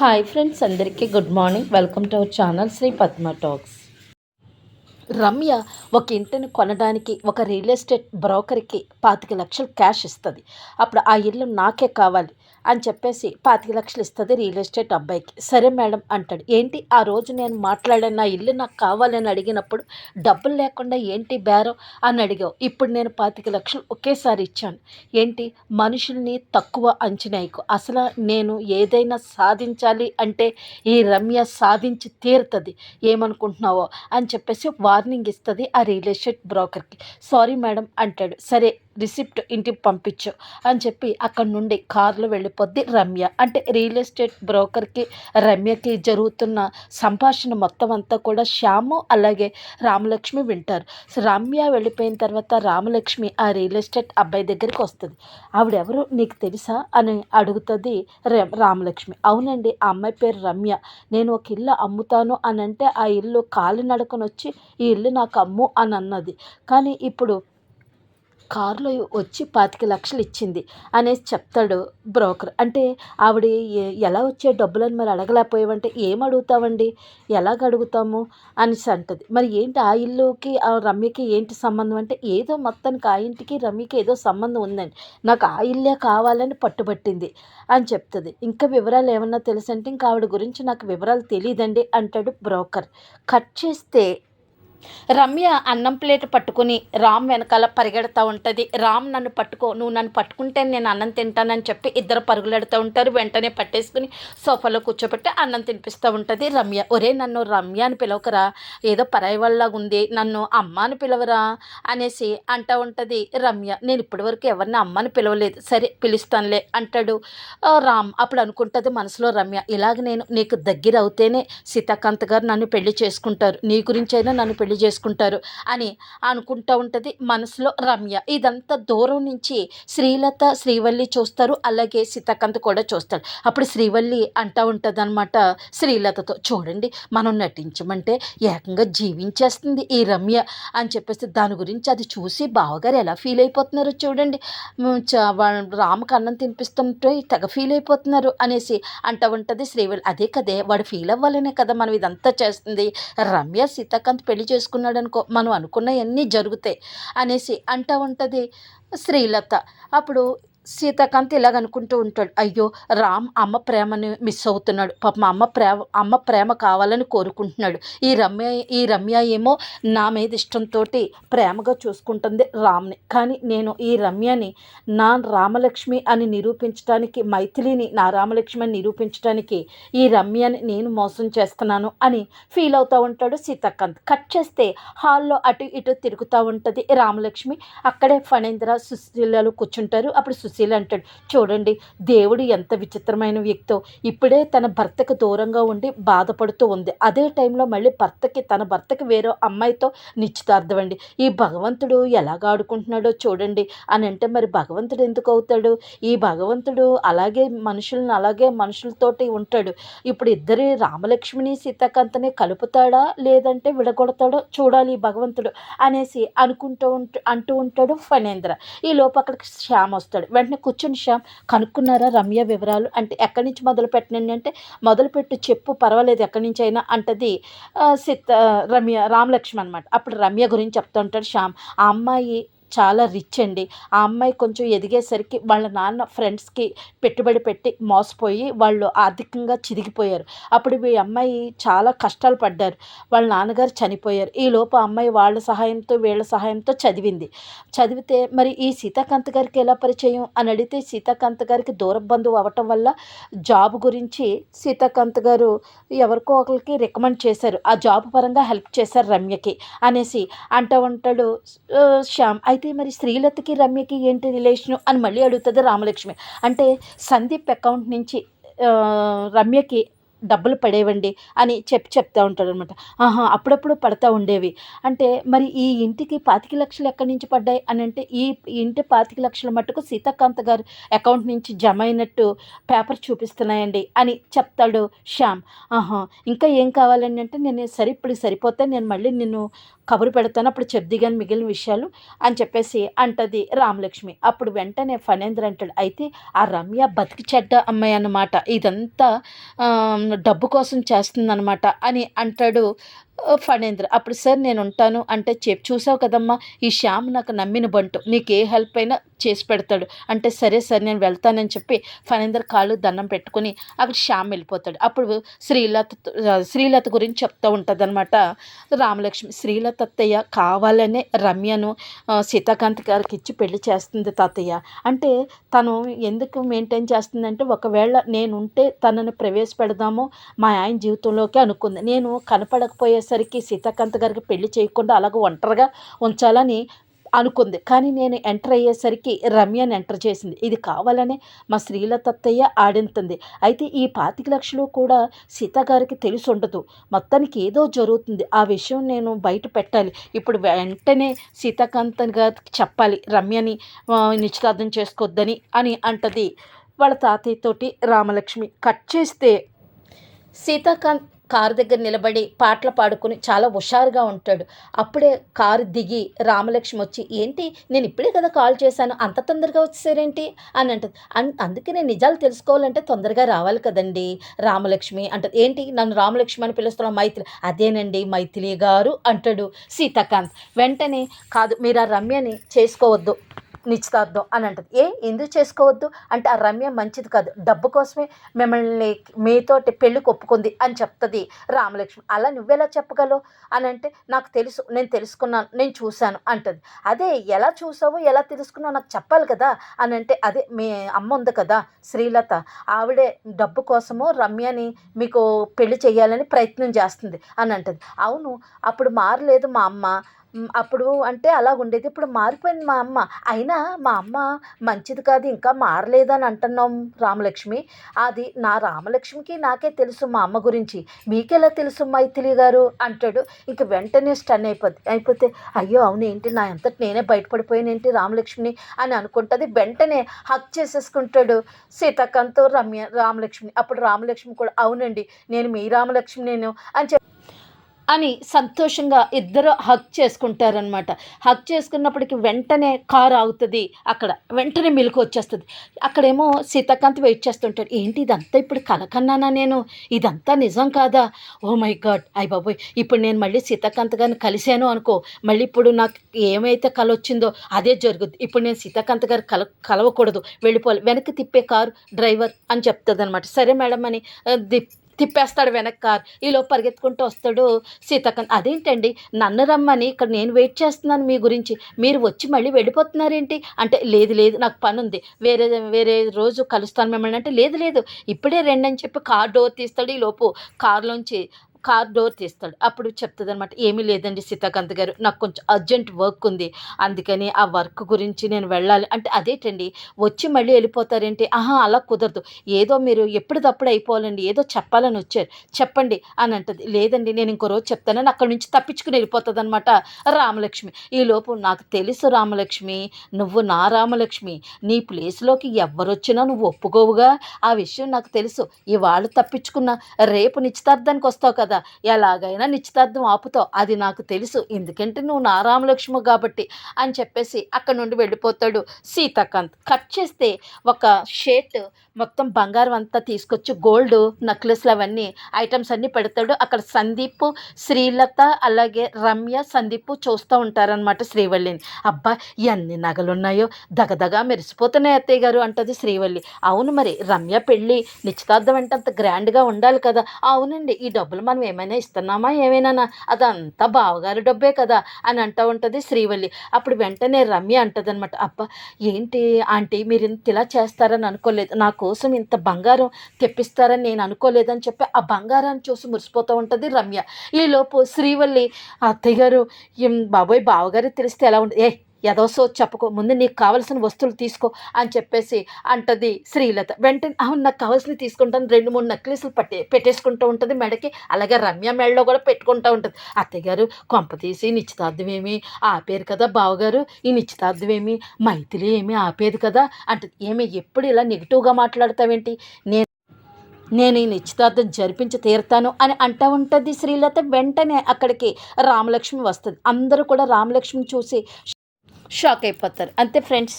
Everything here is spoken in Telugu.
హాయ్ ఫ్రెండ్స్ అందరికీ good morning. Welcome to our channel Sri Padma talks. Ramya ఒక ఇంటిని కొనడానికి ఒక రియల్ ఎస్టేట్ బ్రోకర్కి పాతిక లక్షలు క్యాష్ ఇస్తుంది. అప్పుడు ఆ ఇల్లు నాకే కావాలి. అని చెప్పేసి పాతిక లక్షలు ఇస్తుంది రియల్ ఎస్టేట్ అబ్బాయికి. సరే మేడం అంటాడు. ఏంటి ఆ రోజు నేను మాట్లాడాను నా ఇల్లు నాకు కావాలని అడిగినప్పుడు డబ్బులు లేకుండా ఏంటి బేరం అని అడిగావు. ఇప్పుడు నేను పాతిక లక్షలు ఒకేసారి ఇచ్చాను. ఏంటి? మనుషుల్ని తక్కువ అంచనాయకు అసలు నేను ఏదైనా సాధించాలి అంటే ఈ రమ్య సాధించి తీరుతుంది. ఏమనుకుంటున్నావో అని చెప్పేసి వార్నింగ్ ఇస్తుంది ఆ రియల్ ఎస్టేట్ బ్రోకర్కి సారీ మేడం అంటాడు. సరే రిసిప్ట్ ఇంటికి పంపించు అని చెప్పి అక్కడి నుండి కారులో వెళ్ళిపోద్ది రమ్య. అంటే రియల్ ఎస్టేట్ బ్రోకర్కి రమ్యకి జరుగుతున్న సంభాషణ మొత్తం అంతా కూడా శ్యాము అలాగే రామలక్ష్మి వింటారు. రమ్య వెళ్ళిపోయిన తర్వాత రామలక్ష్మి ఆ రియల్ ఎస్టేట్ అబ్బాయి దగ్గరికి వస్తుంది. ఆవిడెవరు? నీకు తెలుసా? అని అడుగుతుంది ర- రామలక్ష్మి. అవునండి ఆ అమ్మాయి పేరు రమ్య. నేను ఒక ఇల్లు అమ్ముతాను అని అంటే ఆ ఇల్లు కాలినడకనొచ్చి ఈ ఇల్లు నాకు అమ్ము అని అన్నది. కానీ ఇప్పుడు కారులో వచ్చి పాతిక లక్షలు ఇచ్చింది అనేసి చెప్తాడు బ్రోకర్. అంటే ఆవిడ ఎలా వచ్చే డబ్బులను మరి అడగలేకపోయావంటే ఏం అడుగుతావండి? ఎలాగ అడుగుతాము అనేసి అంటది. మరి ఏంటి ఆ ఇల్లుకి ఆ రమ్యకి ఏంటి సంబంధం? అంటే ఏదో మొత్తానికి ఆ ఇంటికి రమ్యకి ఏదో సంబంధం ఉందండి. నాకు ఆ ఇల్లే కావాలని పట్టుబట్టింది అని చెప్తుంది. ఇంకా వివరాలు ఏమన్నా తెలుసంటే ఇంకా ఆవిడ గురించి నాకు వివరాలు తెలియదండి అంటాడు బ్రోకర్. కట్ చేస్తే రమ్య అన్నం ప్లేట్ పట్టుకుని రామ్ వెనకాల పరిగెడతా ఉంటుంది. రామ్ నన్ను పట్టుకో నువ్వు నన్ను పట్టుకుంటే నేను అన్నం తింటానని చెప్పి ఇద్దరు పరుగులెడుతూ ఉంటారు. వెంటనే పట్టేసుకుని సోఫాలో కూర్చోబెట్టి అన్నం తినిపిస్తూ ఉంటుంది రమ్య. ఒరే నన్ను రమ్య అని పిలవకరా? ఏదో పరాయి వాళ్ళలాగా ఉంది నన్ను అమ్మ అని పిలవరా? అనేసి అంటూ ఉంటుంది రమ్య. నేను ఇప్పటివరకు ఎవరిని అమ్మని పిలవలేదు. సరే పిలుస్తానులే అంటాడు రామ్. అప్పుడు అనుకుంటుంది మనసులో రమ్య ఇలాగ నేను నీకు దగ్గర అవుతేనే సీతాకాంత్ గారు నన్ను పెళ్ళి చేసుకుంటారు. నీ గురించి అయినా నన్ను పెళ్ళి పెళ్ళి చేసుకుంటారు అని అనుకుంటూ ఉంటుంది మనసులో రమ్య. ఇదంతా దూరం నుంచి శ్రీలత శ్రీవల్లి చూస్తారు అలాగే సీతాకాంత్ కూడా చూస్తాడు. అప్పుడు శ్రీవల్లి అంటూ ఉంటుంది అనమాట శ్రీలతతో చూడండి మనం నటించమంటే ఏకంగా జీవించేస్తుంది ఈ రమ్య అని చెప్పేసి దాని గురించి అది చూసి బావగారు ఎలా ఫీల్ అయిపోతున్నారో చూడండి. రామకు చ- అన్నం తినిపిస్తుంటే తెగ ఫీల్ అయిపోతున్నారు అనేసి అంటూ ఉంటుంది శ్రీవల్లి. అదే కదే వాడు ఫీల్ అవ్వాలనే కదా మనం ఇదంతా చేస్తుంది. రమ్య సీతాకాంత్ పెళ్ళి చేసుకున్నాడు అనుకో మనం అనుకున్నవన్నీ జరుగుతాయి అనేసి అంటూ ఉంటుంది శ్రీలత. అప్పుడు సీతాకాంత్ ఇలాగ అనుకుంటూ ఉంటాడు అయ్యో రామ్ అమ్మ ప్రేమని మిస్ అవుతున్నాడు. పాపం అమ్మ ప్రేమ అమ్మ ప్రేమ కావాలని కోరుకుంటున్నాడు. ఈ రమ్య ఈ రమ్య ఏమో నా మీద ఇష్టంతో ప్రేమగా చూసుకుంటుంది రామ్ని. కానీ నేను ఈ రమ్యని నా రామలక్ష్మి అని నిరూపించడానికి మైథిలిని నా రామలక్ష్మి అని నిరూపించడానికి ఈ రమ్యని నేను మోసం చేస్తున్నాను అని ఫీల్ అవుతూ ఉంటాడు సీతాకాంత్. కట్ చేస్తే హాల్లో అటు ఇటు తిరుగుతూ ఉంటుంది రామలక్ష్మి. అక్కడే ఫణేంద్ర సుశీలలు కూర్చుంటారు. అప్పుడు సుశీల్ అంటాడు. చూడండి దేవుడు ఎంత విచిత్రమైన వ్యక్తో. ఇప్పుడే తన భర్తకు దూరంగా ఉండి బాధపడుతూ ఉంది. అదే టైంలో మళ్ళీ భర్తకి తన భర్తకి వేరే అమ్మాయితో నిశ్చితార్థం అండి. ఈ భగవంతుడు ఎలాగ ఆడుకుంటున్నాడో చూడండి అని అంటే మరి భగవంతుడు ఎందుకు అవుతాడు? ఈ భగవంతుడు అలాగే మనుషులను అలాగే మనుషులతోటి ఉంటాడు. ఇప్పుడు ఇద్దరి రామలక్ష్మిని సీతాకాంతని కలుపుతాడా? లేదంటే విడగొడతాడో చూడాలి ఈ భగవంతుడు అనేసి అనుకుంటూ ఉంటూ అంటూ ఉంటాడు ఫణేంద్ర. ఈ లోపు అక్కడికి శ్యామ్ వస్తాడు. వెంటనే కూర్చుని శ్యామ్ కనుక్కున్నారా రమ్య వివరాలు? అంటే ఎక్కడి నుంచి మొదలు పెట్టనండి అంటే మొదలుపెట్టు చెప్పు పర్వాలేదు ఎక్కడి నుంచి అయినా అంటది సిత్ రమ్య రామలక్ష్మి అనమాట అప్పుడు రమ్య గురించి చెప్తూ ఉంటాడు శ్యామ్. ఆ అమ్మాయి చాలా రిచ్ అండి. ఆ అమ్మాయి కొంచెం ఎదిగేసరికి వాళ్ళ నాన్న ఫ్రెండ్స్కి పెట్టుబడి పెట్టి మోసపోయి వాళ్ళు ఆర్థికంగా చిరిగిపోయారు అప్పుడు ఈ అమ్మాయి చాలా కష్టాలు పడ్డారు. వాళ్ళ నాన్నగారు చనిపోయారు. ఈ లోపు అమ్మాయి వాళ్ళ సహాయంతో వీళ్ళ సహాయంతో చదివింది. చదివితే మరి ఈ సీతాకాంత్ గారికి ఎలా పరిచయం అని అడిగితే సీతాకాంత్ గారికి దూర బంధువు అవ్వటం వల్ల జాబ్ గురించి సీతాకాంత్ గారు ఎవరికో ఒకరికి రికమెండ్ చేశారు. ఆ జాబ్ పరంగా హెల్ప్ చేశారు రమ్యకి అనేసి అంటూ ఉంటాడు శ్యామ్ అయితే మరి శ్రీలతకి రమ్యకి ఏంటి రిలేషను అని మళ్ళీ అడుగుతుంది రామలక్ష్మి. అంటే సందీప్ అకౌంట్ నుంచి రమ్యకి డబ్బులు పడేవండి అని చెప్పి చెప్తా ఉంటాడు అనమాట ఆహా అప్పుడప్పుడు పడతా ఉండేవి. అంటే మరి ఈ ఇంటికి పాతిక లక్షలు ఎక్కడి నుంచి పడ్డాయి అని అంటే ఈ ఇంటి పాతిక లక్షల మట్టుకు సీతాకాంత్ గారు అకౌంట్ నుంచి జమ అయినట్టు పేపర్ చూపిస్తున్నాయండి అని చెప్తాడు శ్యామ్. ఆహా ఇంకా ఏం కావాలండి అంటే నేను సరే ఇప్పుడు సరిపోతే నేను మళ్ళీ నిన్ను కబురు పెడతాను అప్పుడు చెప్ది కానీ మిగిలిన విషయాలు అని చెప్పేసి అంటది రామలక్ష్మి. అప్పుడు వెంటనే ఫణేంద్ర అంటాడు అయితే ఆ రమ్య బతికి చెడ్డ అమ్మాయి అన్నమాట. ఇదంతా డబ్బు కోసం చేస్తుందనమాట అని అంటాడు ఫణేంద్ర అప్పుడు సార్ నేను ఉంటాను అంటే చెప్ చూసావు కదమ్మా ఈ శ్యామ్ నాకు నమ్మిన బంటు నీకు ఏ హెల్ప్ అయినా చేసి పెడతాడు. అంటే సరే సార్ నేను వెళ్తానని చెప్పి ఫణేంద్ర కాళ్ళు దండం పెట్టుకుని అక్కడ శ్యామ్ వెళ్ళిపోతాడు. అప్పుడు శ్రీలత శ్రీలత గురించి చెప్తూ ఉంటుంది అనమాట రామలక్ష్మి శ్రీలత అత్తయ్య కావాలనే రమ్యను సీతాకాంత్ గారికి ఇచ్చి పెళ్ళి చేస్తుంది తాతయ్య. అంటే తను ఎందుకు మెయింటైన్ చేస్తుందంటే ఒకవేళ నేనుంటే తనని ప్రవేశపెడదాము మా ఆయన జీవితంలోకి అనుకుంది. నేను కనపడకపోయే వచ్చేసరికి సీతాకాంత్ గారికి పెళ్ళి చేయకుండా అలాగే ఒంటరిగా ఉంచాలని అనుకుంది. కానీ నేను ఎంటర్ అయ్యేసరికి రమ్యని ఎంటర్ చేసింది. ఇది కావాలనే మా స్త్రీల తత్తయ్య ఆడింతుంది. అయితే ఈ పాతిక లక్షలు కూడా సీత గారికి తెలిసి ఉండదు మొత్తానికి ఏదో జరుగుతుంది. ఆ విషయం నేను బయట పెట్టాలి. ఇప్పుడు వెంటనే సీతాకాంత్ గారికి చెప్పాలి. రమ్యని నిశ్చితార్థం చేసుకోవద్దని అని అంటది వాళ్ళ తాతయ్యతోటి రామలక్ష్మి. కట్ చేస్తే సీతాకాంత్ కారు దగ్గర నిలబడి పాటలు పాడుకుని చాలా హుషారుగా ఉంటాడు. అప్పుడే కారు దిగి రామలక్ష్మి వచ్చి ఏంటి? నేను ఇప్పుడే కదా కాల్ చేశాను. అంత తొందరగా వచ్చేసారేంటి? అని అంటది. అందుకే నేను నిజాలు తెలుసుకోవాలంటే తొందరగా రావాలి కదండి రామలక్ష్మి అంటది. ఏంటి? నన్ను రామలక్ష్మి అని పిలుస్తున్నాం మైత్రి అదేనండి మైథిలి గారు అంటాడు సీతాకాంత్. వెంటనే కాదు మీరు ఆ రమ్యని చేసుకోవద్దు. నిశ్చితార్థం అని అంటది. ఏ ఎందుకు చేసుకోవద్దు? అంటే ఆ రమ్య మంచిది కాదు. డబ్బు కోసమే మిమ్మల్ని మీతోటి పెళ్ళికి ఒప్పుకుంది అని చెప్తుంది రామలక్ష్మి. అలా నువ్వెలా చెప్పగలవు? అని అంటే నాకు తెలుసు నేను తెలుసుకున్నాను నేను చూశాను అంటది. అదే ఎలా చూసావో ఎలా తెలుసుకున్నావు నాకు చెప్పాలి కదా? అని అంటే అదే మీ అమ్మ ఉంది కదా శ్రీలత. ఆవిడే డబ్బు కోసము రమ్యని మీకు పెళ్ళి చేయాలని ప్రయత్నం చేస్తుంది అని అంటది. అవును అప్పుడు మారలేదు మా అమ్మ. అప్పుడు అంటే అలా ఉండేది. ఇప్పుడు మారిపోయింది మా అమ్మ. అయినా మా అమ్మ మంచిది కాదు ఇంకా మారలేదని అంటున్నాం రామలక్ష్మి. అది నా రామలక్ష్మికి నాకే తెలుసు మా అమ్మ గురించి. మీకెలా తెలుసు మైథిలి గారు? అంటాడు. ఇంక వెంటనే స్టన్ అయిపోద్ది. అయిపోతే అయ్యో అవును ఏంటి? నా అంతటి నేనే బయటపడిపోయాను ఏంటి రామలక్ష్మిని? అని అనుకుంటుంది. వెంటనే హక్ చేసేసుకుంటాడు సీతాకాంత్ రమ్య రామలక్ష్మి. అప్పుడు రామలక్ష్మి కూడా అవునండి నేను మీ రామలక్ష్మి నేను అని చెప్పి అని సంతోషంగా ఇద్దరు హక్ చేసుకుంటారనమాట హక్ చేసుకున్నప్పటికి వెంటనే కారు ఆగుతుంది. అక్కడ వెంటనే మిల్క్ వచ్చేస్తుంది. అక్కడేమో సీతాకాంత్ వెయిట్ చేస్తుంటాడు. ఏంటి ఇదంతా ఇప్పుడు కలకన్నానా నేను? ఇదంతా నిజం కాదా? Oh my God! అయ్య బాబోయ్! ఇప్పుడు నేను మళ్ళీ సీతాకాంత్ గారిని కలిశాను అనుకో మళ్ళీ ఇప్పుడు నాకు ఏమైతే కల వచ్చిందో అదే జరుగుద్ది. ఇప్పుడు నేను సీతాకాంత్ గారు కల కలవకూడదు. వెళ్ళిపోవాలి. వెనక్కి తిప్పే కారు డ్రైవర్ అని చెప్తుంది అనమాట సరే మేడం అని దిప్ తిప్పేస్తాడు వెనక్కి కార్ ఈలో పరిగెత్తుకుంటూ వస్తాడు సీతకన్. అదేంటండి? నన్ను రమ్మని ఇక్కడ నేను వెయిట్ చేస్తున్నాను మీ గురించి. మీరు వచ్చి మళ్ళీ వెళ్ళిపోతున్నారేంటి? అంటే లేదు లేదు నాకు పని ఉంది వేరే వేరే రోజు కలుస్తాను మిమ్మల్ని. అంటే లేదు లేదు ఇప్పుడే రండి అని చెప్పి కార్ డోర్ తీస్తాడు. ఈ లోపు కారులోంచి కార్ డోర్ తీస్తాడు. అప్పుడు చెప్తుంది అనమాట ఏమీ లేదండి సీతాకాంత్ గారు నాకు కొంచెం అర్జెంట్ వర్క్ ఉంది. అందుకని ఆ వర్క్ గురించి నేను వెళ్ళాలి. అంటే అదేటండి వచ్చి మళ్ళీ వెళ్ళిపోతారేంటి? ఆహా అలా కుదరదు. ఏదో మీరు ఎప్పటిదప్పుడు అయిపోవాలండి ఏదో చెప్పాలని వచ్చారు. చెప్పండి అని అంటది. లేదండి నేను ఇంకో రోజు చెప్తానని అక్కడి నుంచి తప్పించుకుని వెళ్ళిపోతుంది అనమాట రామలక్ష్మి ఈలోపు నాకు తెలుసు రామలక్ష్మి నువ్వు నా రామలక్ష్మి. నీ ప్లేస్లోకి ఎవరొచ్చినా నువ్వు ఒప్పుకోవుగా. ఆ విషయం నాకు తెలుసు. ఇవాళ తప్పించుకున్న రేపు నిశ్చితార్థానికి వస్తావు కదా. కదా ఎలాగైనా నిశ్చితార్థం ఆపుతావు. అది నాకు తెలుసు. ఎందుకంటే నువ్వు నా రామలక్ష్మి కాబట్టి అని చెప్పేసి అక్కడ నుండి వెళ్ళిపోతాడు సీతాకాంత్. కట్ చేస్తే ఒక షేట్ మొత్తం బంగారం అంతా తీసుకొచ్చి గోల్డ్ నెక్లెస్లు అవన్నీ ఐటమ్స్ అన్నీ పెడతాడు. అక్కడ సందీప్ శ్రీలత అలాగే రమ్య సందీప్ చూస్తూ ఉంటారనమాట శ్రీవల్లిని. అబ్బా ఎన్ని నగలున్నాయో. దగదగా మెరిసిపోతున్నాయి అత్తయ్య గారు అంటది శ్రీవల్లి. అవును మరి రమ్య పెళ్ళి నిశ్చితార్థం అంటే అంత గ్రాండ్గా ఉండాలి కదా. అవునండి ఈ డబ్బులు మనం ఏమైనా ఇస్తున్నామా? ఏమైనా అదంతా బావగారి డబ్బే కదా అని అంటూ ఉంటుంది శ్రీవల్లి. అప్పుడు వెంటనే రమ్య అంటది అనమాట అబ్బా ఏంటి ఆంటీ మీరు ఇంత ఇలా చేస్తారని అనుకోలేదు. నా కోసం ఇంత బంగారం తెప్పిస్తారని నేను అనుకోలేదని చెప్పి ఆ బంగారాన్ని చూసి మురిసిపోతూ ఉంటుంది రమ్య. ఈలోపు శ్రీవల్లి అత్తయ్య గారు బాబోయ్ బావగారు తెలిస్తే ఎలా ఉంటుంది? ఏ ఎదవసో చెప్పుకో ముందు నీకు కావలసిన వస్తువులు తీసుకో అని చెప్పేసి అంటది శ్రీలత. వెంటనే అవును నాకు కావాల్సినవి తీసుకుంటాను. రెండు మూడు నెక్లెస్లు పట్టే పెట్టేసుకుంటూ ఉంటుంది మెడకి. అలాగే రమ్య మెడలో కూడా పెట్టుకుంటూ ఉంటుంది. అత్తయ్యగారు కొంప తీసి నిశ్చితార్థం ఏమి ఆపేరు కదా బావగారు? ఈ నిశ్చితార్థం ఏమి? మైథిలి ఏమి ఆపేది కదా? అంటది. ఏమి ఎప్పుడు ఇలా నెగిటివ్గా మాట్లాడతావేంటి? నేను నేను ఈ నిశ్చితార్థం జరిపించి తీరుతాను అని అంటూ ఉంటుంది శ్రీలత. వెంటనే అక్కడికి రామలక్ష్మి వస్తుంది. అందరూ కూడా రామలక్ష్మి చూసి షాక్ అయిపోతారు. అంతే ఫ్రెండ్స్.